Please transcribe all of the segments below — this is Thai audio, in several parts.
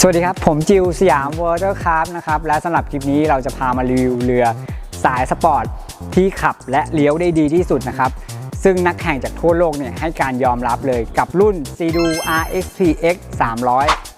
สวัสดีครับ ผมจิวสยามวอเตอร์คราฟนะครับ และสำหรับคลิปนี้เราจะพามารีวิวเรือสายสปอร์ตที่ขับและเลี้ยวได้ดีที่สุดนะครับ ซึ่งนักแข่งจากทั่วโลกเนี่ยให้การยอมรับเลยกับรุ่น c d u RXPX 300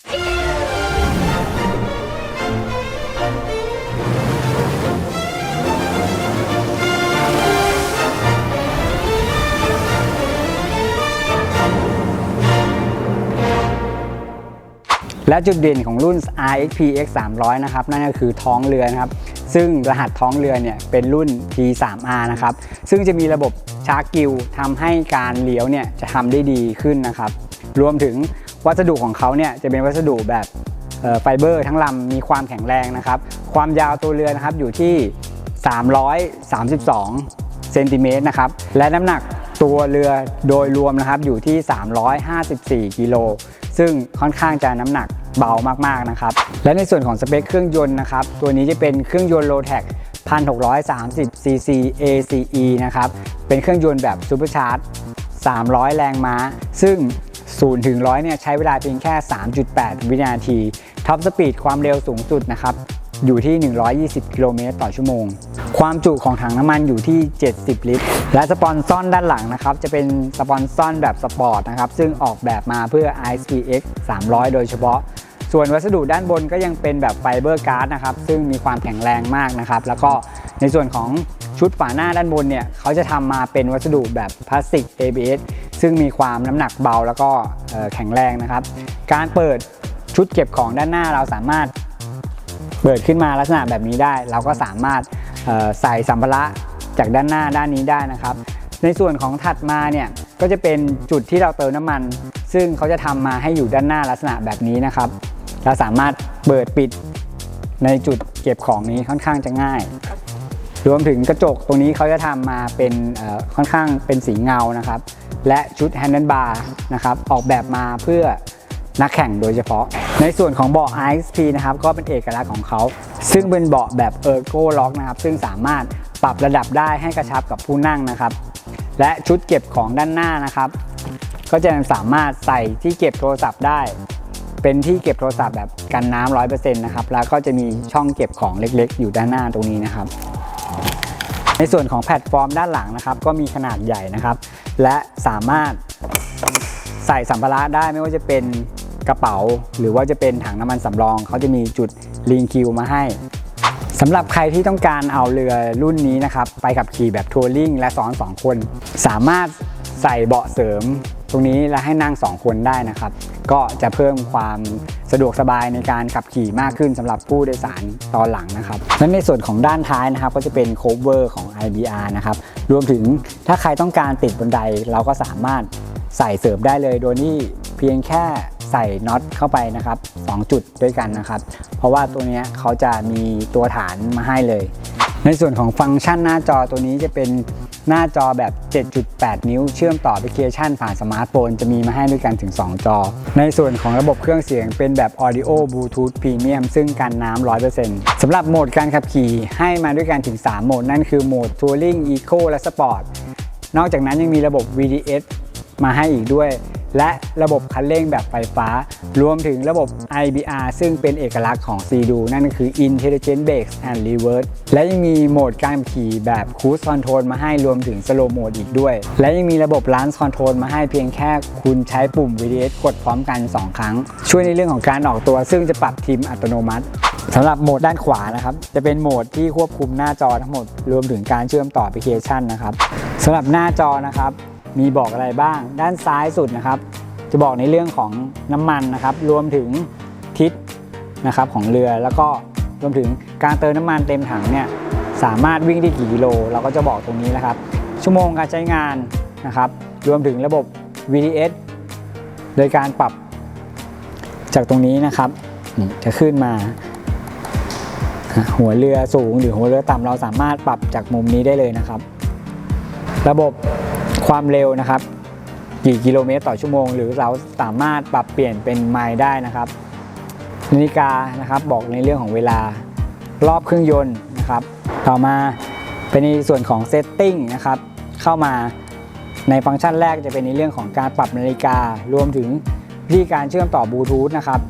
และจุดเด่นของรุ่น RXP X 300นะครับนั่นก็คือท้องเรือนะครับ ซึ่งรหัสท้องเรือเนี่ยเป็นรุ่น T3R นะครับ ซึ่งจะมีระบบชาร์จกิลทำให้การเลี้ยวเนี่ยจะทำได้ดีขึ้นนะครับ รวมถึงวัสดุของเขาเนี่ยจะเป็นวัสดุแบบไฟเบอร์ทั้งลำมีความแข็งแรงนะครับ ความยาวตัวเรือนะครับอยู่ที่ 332เซนติเมตรนะครับ และน้ำหนักตัวเรือโดยรวมนะครับอยู่ที่ 354 กิโล ซึ่งค่อนข้างจะน้ำหนักเบามากๆนะครับ และในส่วนของสเปคเครื่องยนต์นะครับ ตัวนี้จะเป็นเครื่องยนต์ Lotec 1630 cc ACE นะครับ เป็นเครื่องยนต์แบบซูเปอร์ชาร์จ 300 แรงม้า ซึ่ง 0 ถึง 100 เนี่ยใช้เวลาเพียงแค่ 3.8 วินาที ท็อปสปีดความเร็วสูงสุดนะครับ อยู่ที่ 120 กิโลเมตรต่อชั่วโมง ความจุของถังน้ำมันอยู่ที่ 70 ลิตร และสปอนซ่อนด้านหลังนะครับ จะเป็นสปอนซ่อนแบบสปอร์ตนะครับ ซึ่งออกแบบมาเพื่อ ISPX 300 โดยเฉพาะ ส่วนวัสดุด้านบนก็ยังเป็นแบบไฟเบอร์การ์ดนะครับ ซึ่งมีความแข็งแรงมากนะครับ แล้วก็ในส่วนของชุดฝาหน้าด้านบนเนี่ยเขาจะทำมาเป็นวัสดุแบบพลาสติก ABS ซึ่งมีความน้ำหนักเบาแล้วก็แข็งแรงนะครับ การเปิดชุดเก็บของด้านหน้าเราสามารถ เปิดขึ้นมาลักษณะแบบนี้ได้ เราก็สามารถใส่สัมภาระจากด้านหน้าด้านนี้ได้นะครับ ในส่วนของถัดมาเนี่ยก็จะเป็นจุดที่เราเติมน้ำมัน ซึ่งเขาจะทำมาให้อยู่ด้านหน้าลักษณะแบบนี้นะครับ เราสามารถเปิดปิดในจุดเก็บของนี้ค่อนข้างจะง่าย รวมถึงกระจกตรงนี้เขาจะทำมาเป็นค่อนข้างเป็นสีเงานะครับ และชุดแฮนด์ l บาร์นะครับออกแบบมาเพื่อ นักแข่งโดยเฉพาะ ในส่วนของเบาะ IXP นะครับก็เป็นเอกลักษณ์ของเขา ซึ่งเป็นเบาะแบบ Ergo Lock นะครับซึ่งสามารถปรับระดับได้ให้กระชับกับผู้นั่งนะครับ และชุดเก็บของด้านหน้านะครับ ก็จะสามารถใส่ที่เก็บโทรศัพท์ได้ เป็นที่เก็บโทรศัพท์แบบกันน้ำร้อยเปอร์เซ็นต์นะครับแล้วก็จะมีช่องเก็บของเล็กๆ อยู่ด้านหน้าตรงนี้นะครับ ในส่วนของแพลตฟอร์มด้านหลังนะครับ ก็มีขนาดใหญ่นะครับ และสามารถใส่สัมภาระได้ไม่ว่าจะเป็น กระเป๋า หรือว่าจะเป็นถังน้ำมันสำรอง เขาจะมีจุดลิงคิวมาให้สำหรับใครที่ต้องการเอาเรือรุ่นนี้นะครับ ไปขับขี่แบบทัวริงและซ้อน 2 คน สามารถใส่เบาะเสริมตรงนี้และให้นั่ง 2 คนได้นะครับ ก็จะเพิ่มความสะดวกสบายในการขับขี่มากขึ้นสำหรับผู้โดยสารตอนหลังนะครับและในส่วนของด้านท้ายนะครับ ก็จะเป็นโคเวอร์ของ IBR นะครับรวมถึงถ้าใครต้องการติดบนไดเราก็สามารถใส่เสริมได้เลยโดยที่เพียงแค่ ใส่น็อตเข้าไปนะครับ 2 จุดด้วยกันนะครับ เพราะว่าตัวนี้เขาจะมีตัวฐานมาให้เลย ในส่วนของฟังก์ชันหน้าจอตัวนี้จะเป็นหน้าจอแบบ 7.8 นิ้ว เชื่อมต่อแอปพลิเคชันผ่านสมาร์ทโฟน จะมีมาให้ด้วยกันถึง 2 จอ ในส่วนของระบบเครื่องเสียงเป็นแบบ Audio Bluetooth Premium ซึ่งกันน้ำ 100%สำหรับโหมดการขับขี่ให้มาด้วยกันถึง 3 โหมด นั่นคือโหมด Touring Eco และ Sport นอกจากนั้นยังมีระบบ VDS มาให้อีกด้วย และระบบคันเร่งแบบไฟฟ้า รวมถึงระบบ IBR ซึ่งเป็นเอกลักษณ์ของ c d u นั่นก็คือ Intelligent Brakes and Reverse และยังมีโหมดการขี่แบบ Cruise Control มาให้รวมถึง Slow Mode อีกด้วย และยังมีระบบ Launch Control มาให้เพียงแค่คุณใช้ปุ่ม VDS กดพร้อมกัน 2 ครั้ง ช่วยในเรื่องของการออกตัว ซึ่งจะปรับทีมอัตโนมัติสำหรับโหมดด้านขวานะครับจะเป็นโหมดที่ควบคุมหน้าจอทั้งหมด รวมถึงการเชื่อมต่อแอปพลิเคชันนะครับสำหรับหน้าจอนะครับ มีบอกอะไรบ้าง ด้านซ้ายสุดนะครับ จะบอกในเรื่องของน้ำมันนะครับ รวมถึงทิศนะครับของเรือแล้วก็รวมถึงการเติมน้ำมันเต็มถังเนี่ยสามารถวิ่งได้กี่กิโล เราก็จะบอกตรงนี้นะครับ ชั่วโมงการใช้งานนะครับ รวมถึงระบบ VDS โดยการปรับจากตรงนี้นะครับนี่จะขึ้นมา หัวเรือสูงหรือหัวเรือต่ำเราสามารถปรับจากมุมนี้ได้เลยนะครับ ระบบ ความเร็วนะครับ กี่กิโลเมตรต่อชั่วโมง หรือเราสามารถปรับเปลี่ยนเป็นไมล์ได้นะครับนาฬิกานะครับบอกในเรื่องของเวลารอบเครื่องยนต์นะครับ ต่อมาเป็นในส่วนของเซตติ้งนะครับเข้ามาในฟังก์ชันแรกจะเป็นในเรื่องของการปรับนาฬิการวมถึงวิธีการเชื่อมต่อบลูทูธนะครับ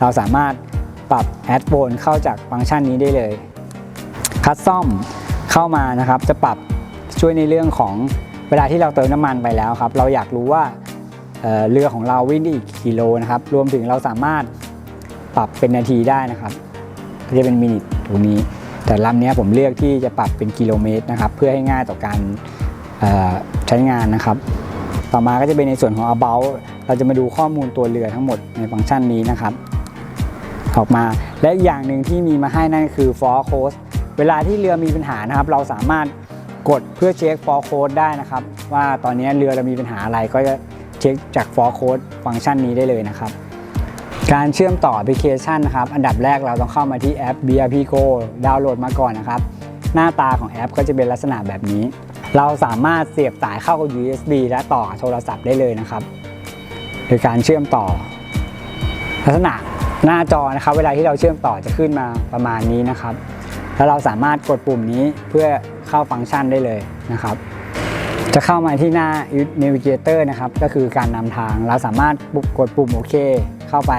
เราสามารถปรับแอดโ n นเข้าจากฟังก์ชันนี้ได้เลยคัสซอมเข้ามานะครับ จะปรับช่วยในเรื่องของ เวลาที่เราเติมน้ำมันไปแล้วครับ เราอยากรู้ว่าเเรือของเราวิ่งได้อีกกี่โลนะครับ รวมถึงเราสามารถปรับเป็นนาทีได้นะครับ ก็จะเป็นมินิตรงนี้ แต่ลำนี้ผมเลือกที่จะปรับเป็นกิโลเมตรนะครับ เพื่อให้ง่ายต่อการใช้งานนะครับ ต่อมาก็จะเป็นในส่วนของ about เราจะมาดูข้อมูลตัวเรือทั้งหมดในฟังก์ชันนี้นะครับ ออกมาและอย่างหนึ่งที่มีมาให้นั่นคือ for code เวลาที่เรือมีปัญหานะครับ เราสามารถ กดเพื่อเช็ค for code ได้นะครับ ว่าตอนนี้เรือเรามีปัญหาอะไรก็จะเช็คจาก for code ฟังก์ชันนี้ได้เลยนะครับ การเชื่อมต่อแอปพลิเคชันนะครับ อันดับแรกเราต้องเข้ามาที่แอป BRP Go ดาวน์โหลดมาก่อนนะครับ หน้าตาของแอปก็จะเป็นลักษณะแบบนี้ เราสามารถเสียบสายเข้ากับ USB และต่อโทรศัพท์ได้เลยนะครับโดยการเชื่อมต่อ ลักษณะหน้าจอนะครับ เวลาที่เราเชื่อมต่อจะขึ้นมาประมาณนี้นะครับ แล้วเราสามารถกดปุ่มนี้เพื่อ เข้าฟังก์ชันได้เลยนะครับ จะเข้ามาที่หน้า Navigator นะครับ ก็คือการนำทางเราสามารถกดปุ่มโอเคเข้าไป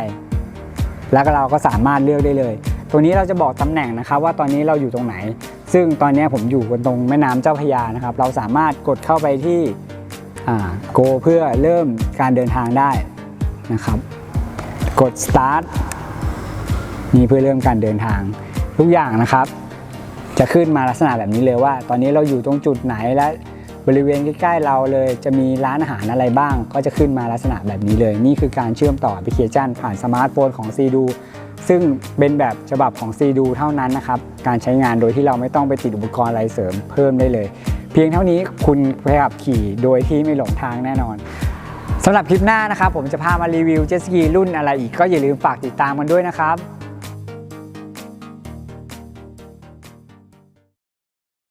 แล้วก็เราก็สามารถเลือกได้เลยตรงนี้เราจะบอกตำแหน่งนะครับ ว่าตอนนี้เราอยู่ตรงไหน ซึ่งตอนนี้ผมอยู่กันตรงแม่น้ำเจ้าพยานะครับ เราสามารถกดเข้าไปที่โกเพื่อเริ่มการเดินทางได้นะครับ กด start นี่เพื่อเริ่มการเดินทางทุกอย่างนะครับ จะขึ้นมาลักษณะแบบนี้เลยว่า ตอนนี้เราอยู่ตรงจุดไหนและบริเวณใกล้ๆเราเลยจะมีร้านอาหารอะไรบ้าง ก็จะขึ้นมาลักษณะแบบนี้เลย นี่คือการเชื่อมต่อแอปพลิเคชันผ่านสมาร์ทโฟนของ c ีดูซึ่งเป็นแบบฉบับของ c ีดูเท่านั้นนะครับการใช้งานโดยที่เราไม่ต้องไปติดอุปกรณ์อะไรเสริมเพิ่มได้เลย เพียงเท่านี้คุณไปขับขี่โดยที่ไม่หลงทางแน่นอนสำหรับคลิปหน้านะครับผมจะพามารีวิวเจ็ตสกีรุ่นอะไรอีกก็อย่าลืมฝากติดตามกันด้วยนะครับ